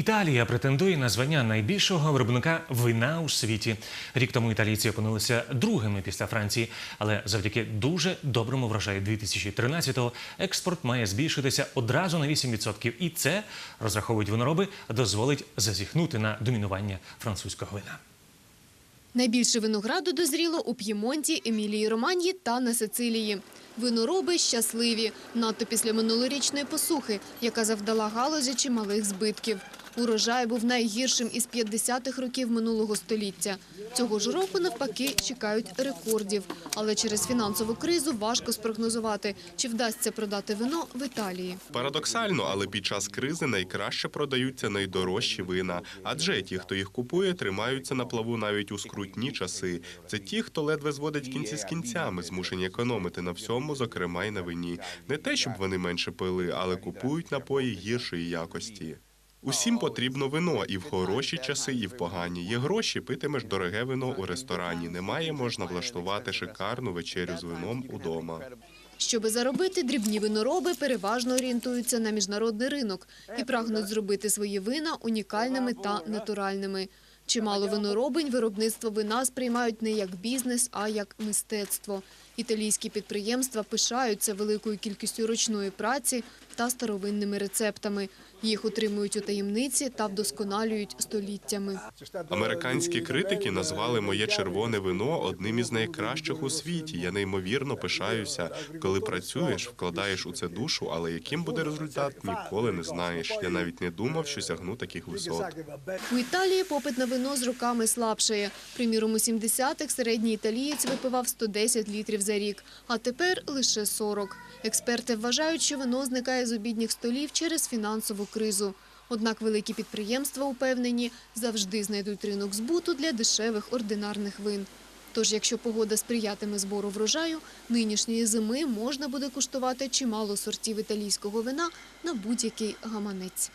Італія претендує на звання найбільшого виробника вина у світі. Рік тому італійці опинилися другими після Франції, але завдяки дуже доброму врожаю 2013-го експорт має збільшитися одразу на 8%. І це розраховують винороби, дозволить зазіхнути на домінування французького вина. Найбільше винограду дозріло у П'ємонті, Емілії Романії та на Сицилії. Винороби щасливі, надто після минулорічної посухи, яка завдала галузі чималих збитків. Урожай був найгіршим із 50-х років минулого століття. Цього ж року, навпаки, чекають рекордів. Але через фінансову кризу важко спрогнозувати, чи вдасться продати вино в Італії. Парадоксально, але під час кризи найкраще продаються найдорожчі вина. Адже ті, хто їх купує, тримаються на плаву навіть у скрутні часи. Це ті, хто ледве зводить кінці з кінцями, змушені економити на всьому, зокрема й на вині. Не те, щоб вони менше пили, але купують напої гіршої якості. Усім потрібно вино і в хороші часи, і в погані. Є гроші, питимеш дороге вино у ресторані. Немає, можна влаштувати шикарну вечерю з вином удома. Щоби заробити, дрібні винороби переважно орієнтуються на міжнародний ринок і прагнуть зробити свої вина унікальними та натуральними. Чимало виноробень виробництво вина сприймають не як бізнес, а як мистецтво. Італійські підприємства пишаються великою кількістю ручної праці та старовинними рецептами. Їх утримують у таємниці та вдосконалюють століттями. Американські критики назвали моє червоне вино одним із найкращих у світі. Я неймовірно пишаюся. Коли працюєш, вкладаєш у це душу, але яким буде результат, ніколи не знаєш. Я навіть не думав, що сягну таких висот. У Італії попит на вино з роками слабшає. Приміром, у 70-х середній італієць випивав 110 літрів за рік, а тепер лише 40. Експерти вважають, що вино зникає з обідніх столів через фінансову кризу. Однак великі підприємства упевнені, завжди знайдуть ринок збуту для дешевих ординарних вин. Тож, якщо погода сприятиме збору врожаю, нинішньої зими можна буде куштувати чимало сортів італійського вина на будь-який гаманець.